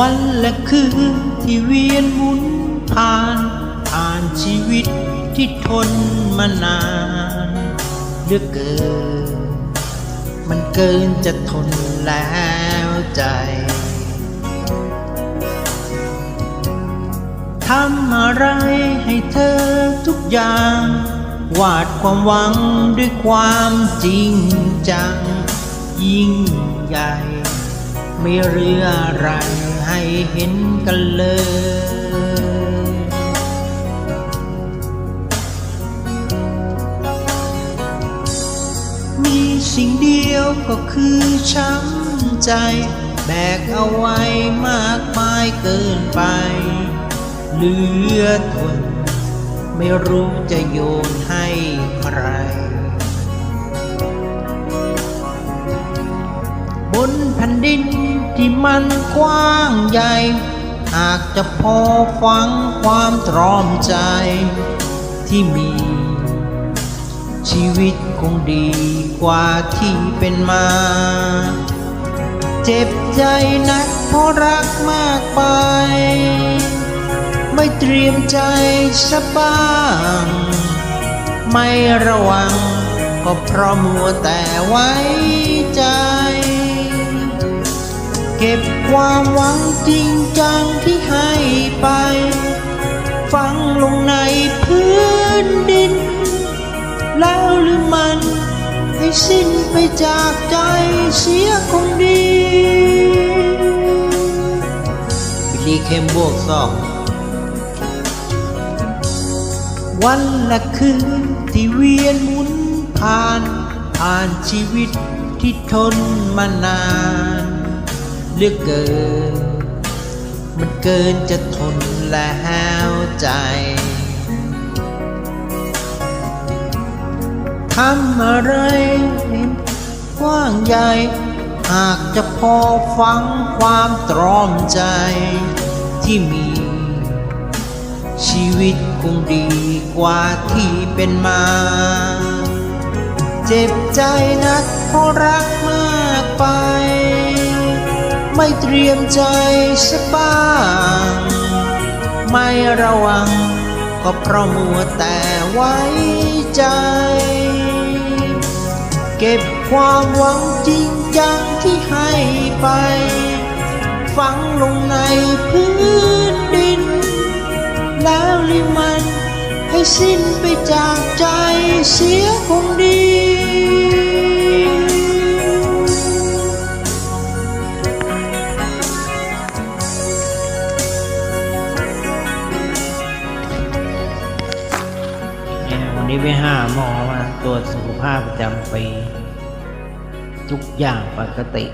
วันและคืนที่เวียนหมุนผ่านผ่านชีวิตที่ทนมานานเหลือเกิน มันเกินจะทนแล้วใจทำอะไรให้เธอทุกอย่าง วาดความหวังด้วยความจริงจัง ยิ่งใหญ่ ม่เหลืออะไรให้เห็นกันเลย มีสิ่งเดียวก็คือช้ำใจ แบกเอาไว้มากมายเกินไป เหลือทน ไม่รู้จะโยนให้ใครบนแผ่นดิน ที่มันกว้างใหญ่ หากจะพอฟังความตรอมใจที่มี ชีวิตคงดีกว่าที่เป็นมา เจ็บใจนักเพราะรักมากไป ไม่เตรียมใจสบ้าง ไม่ระวังก็เพราะมัวแต่ไว้ใจ เก็บความหวังจริงจังที่ให้ไป ฝังลงในพื้นดิน แล้วหรือมันให้สิ้นไปจากใจเสียคงดีบิลลี่เข้มบวกสองวันละคืนที่เวียนหมุนผ่าน ผ่านชีวิตที่ทนมานาน เหลือกเกิน มันเกินจะทนแล้วใจทำอะไรกว้างใหญ่ หากจะพอฟังความตรอมใจที่มี ชีวิตคงดีกว่าที่เป็นมา เจ็บใจนักเพราะรักมากไป ไม่เตรียมใจสักบ้าง ไม่ระวัง ก็เพราะมัวแต่ไว้ใจ เก็บความหวังจริงจังที่ให้ไป ฝังลงในพื้นดิน แล้วลิมันให้สิ้นไปจากใจเสียคงดี นี้ไปหาหมอมาตรวจสุขภาพประจำปี ทุกอย่างปกติ